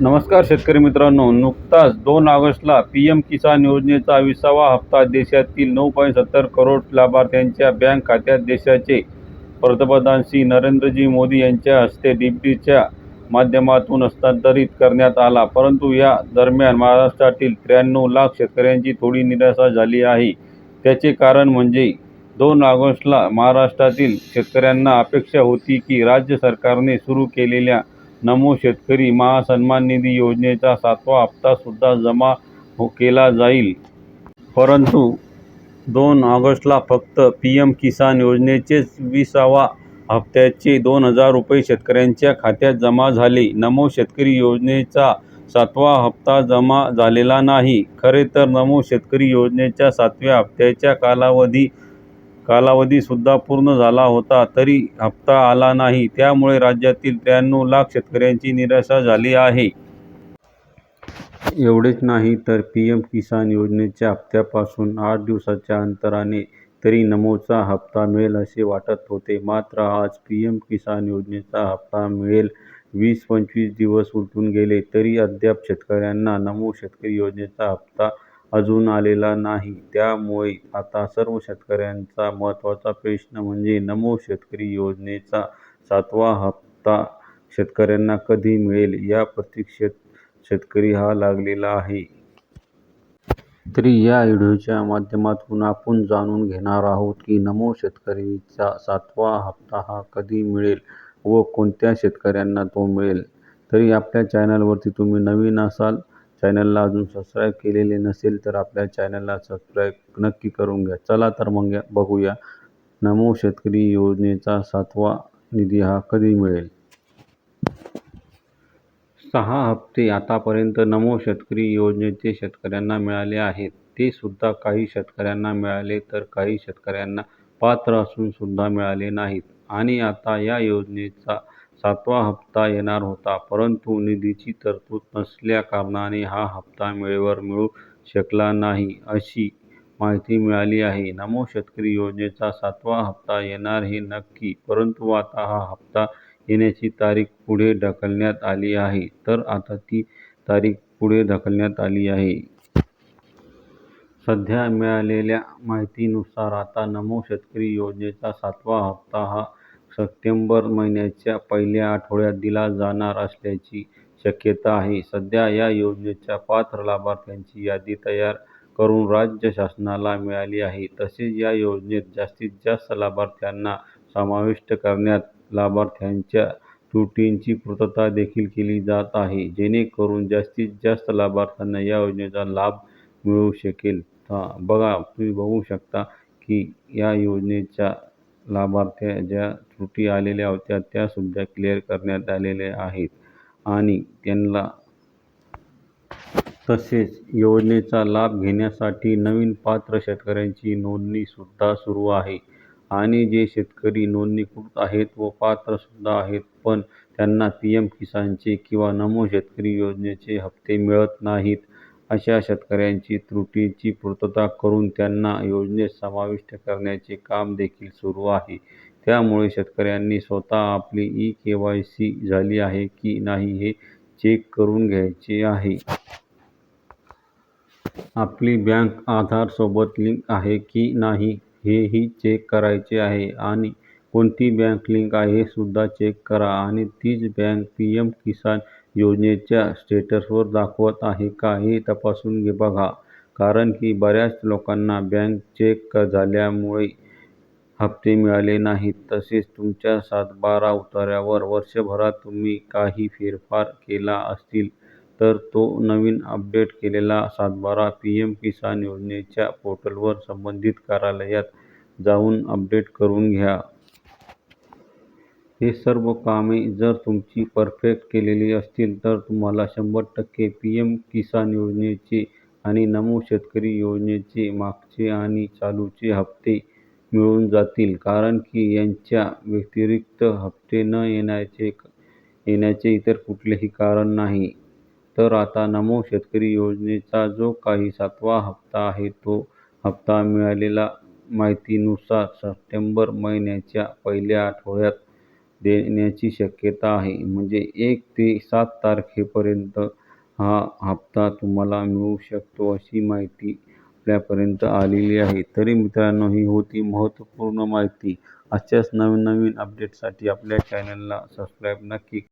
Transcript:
नमस्कार शेतकरी मित्रांनो. नुकताच दोन ऑगस्टला पी एम किसान योजनेचा विसावा हप्ता देशातील नऊ पॉईंट सत्तर करोड लाभार्थ्यांच्या बँक खात्यात देशाचे पंतप्रधान श्री नरेंद्रजी मोदी यांच्या हस्ते डीबीटीच्या माध्यमातून हस्तांतरित करण्यात आला. परंतु या दरम्यान महाराष्ट्रातील त्र्याण्णव लाख शेतकऱ्यांची थोडी निराशा झाली आहे. त्याचे कारण म्हणजे दोन ऑगस्टला महाराष्ट्रातील शेतकऱ्यांना अपेक्षा होती की राज्य सरकारने सुरू केलेल्या नमो शेतकरी महासन्मान निधी योजनेचा सातवा हप्तासुद्धा जमा हो केला जाईल. परंतु दोन ऑगस्टला फक्त पी एम किसान योजनेचेच विसावा हप्त्याचे दोन हजार रुपये शेतकऱ्यांच्या खात्यात जमा झाले. नमो शेतकरी योजनेचा सातवा हप्ता जमा झालेला नाही. खरे तर नमो शेतकरी योजनेच्या सातव्या हप्त्याच्या कालावधी कालावधीसुद्धा पूर्ण झाला होता तरी हप्ता आला नाही. त्यामुळे राज्यातील त्र्याण्णव लाख शेतकऱ्यांची निराशा झाली आहे. एवढेच नाही तर पी एम किसान योजनेच्या हप्त्यापासून आठ दिवसाच्या अंतराने तरी नमोचा हप्ता मिळेल असे वाटत होते. मात्र आज पी एम किसान योजनेचा हप्ता मिळेल. वीस पंचवीस दिवस उलटून गेले तरी अद्याप शेतकऱ्यांना नमो शेतकरी योजनेचा हप्ता अजून आलेला नाही. त्यामुळे आता सर्व शेतकऱ्यांचा महत्त्वाचा प्रश्न म्हणजे नमो शेतकरी योजनेचा सातवा हप्ता शेतकऱ्यांना कधी मिळेल या प्रतीक्षेत शेतकरी हा लागलेला आहे. तरी या व्हिडिओच्या माध्यमातून आपण जाणून घेणार आहोत की नमो शेतकरीचा सातवा हप्ता हा कधी मिळेल व कोणत्या शेतकऱ्यांना तो मिळेल. तरी आपल्या चॅनलवरती तुम्ही नवीन असाल चॅनलला अजून सबस्क्राईब केलेले नसेल तर आपल्या चॅनलला सबस्क्राईब नक्की करून घ्या. चला तर मग बघूया. नमो शेतकरी योजनेचा सातवा निधी हा कधी मिळेल? सहा हप्ते आतापर्यंत नमो शेतकरी योजनेचे शेतकऱ्यांना मिळाले आहेत. ते सुद्धा काही शेतकऱ्यांना मिळाले तर काही शेतकऱ्यांना पात्र असून सुद्धा मिळाले नाहीत. आणि आता या योजनेचा सातवा हप्ता येणार होता परंतु निधीची तरतूद नसल्याकारणाने हा हप्ता वेळेवर मिळू शकला नाही अशी माहिती मिळाली आहे. नमो शेतकरी योजनेचा सातवा हप्ता येणार हे नक्की परंतु आता हा हप्ता येण्याची तारीख पुढे ढकलण्यात आली आहे. तर आता ती तारीख पुढे ढकलण्यात आली आहे. सध्या मिळालेल्या माहितीनुसार आता नमो शेतकरी योजनेचा सातवा हप्ता हा सप्टेंबर महिन्याच्या पहिल्या आठवड्यात दिला जाणार असल्याची शक्यता आहे. सध्या या योजनेच्या पात्र लाभार्थ्यांची यादी तयार करून राज्य शासनाला मिळाली आहे. तसेच या योजनेत जास्तीत जास्त लाभार्थ्यांना समाविष्ट करण्यात लाभार्थ्यांच्या त्रुटींची पूर्तता देखील केली जात आहे जेणेकरून जास्तीत जास्त लाभार्थ्यांना या योजनेचा लाभ मिळू शकेल. बघा तुम्ही बघू शकता की या योजनेच्या लाभार्थ्या ज्या त्रुटी आलेल्या होत्या त्यासुद्धा क्लिअर करण्यात आलेल्या आहेत. आणि त्यांना तसेच योजनेचा लाभ घेण्यासाठी नवीन पात्र शेतकऱ्यांची नोंदणीसुद्धा सुरू आहे. आणि जे शेतकरी नोंदणीकृत आहेत व पात्रसुद्धा आहेत पण त्यांना पी एम किसानचे किंवा नमो शेतकरी योजनेचे हप्ते मिळत नाहीत. अशा शेतकऱ्यांची त्रुटीची पूर्तता करून त्यांना योजनेत समाविष्ट करण्याचे काम देखील सुरू आहे. त्यामुळे शेतकऱ्यांनी स्वतः आपली ई के वाय सी झाली आहे की नाही हे चेक करून घ्यायचे आहे. आपली बँक आधार सोबत लिंक आहे की नाही हेही चेक करायचे आहे आणि कोणती बँक लिंक आहे हे सुद्धा चेक करा आणि तीच बँक पी एम किसान योजनेच्या स्टेटसवर दाखवत आहे. का हे तपासून घे बघा. कारण की बऱ्याच लोकांना बँक चेक झाल्यामुळे हप्ते मिळाले नाहीत. तसेच तुमच्या सातबारा उताऱ्यावर वर्षभरात तुम्ही काही फेरफार केला असतील तर तो नवीन अपडेट केलेला सातबारा पी एम किसान योजनेच्या पोर्टलवर संबंधित कार्यालयात जाऊन अपडेट करून घ्या. हे सर्व कामे जर तुमची परफेक्ट केलेली असतील तर तुम्हाला शंभर टक्के पी एम किसान योजनेचे आणि नमो शेतकरी योजनेचे मागचे आणि चालूचे हप्ते मिळून जातील. कारण की यांच्या व्यतिरिक्त हप्ते न येण्याचे येण्याचे इतर कुठलेही कारण नाही. तर आता नमो शेतकरी योजनेचा जो काही सातवा हप्ता आहे तो हप्ता मिळालेल्या माहितीनुसार सप्टेंबर महिन्याच्या पहिल्या आठवड्यात देण्याची शक्यता आहे. म्हणजे एक ते सात तारखेपर्यंत हा हप्ता तुम्हाला मिळू शकतो अशी माहिती आपल्यापर्यंत आलेली आहे. तरी मित्रांनो ही होती महत्त्वपूर्ण माहिती. अशाच नवीन नवीन अपडेटसाठी आपल्या चॅनलला सबस्क्राईब नक्की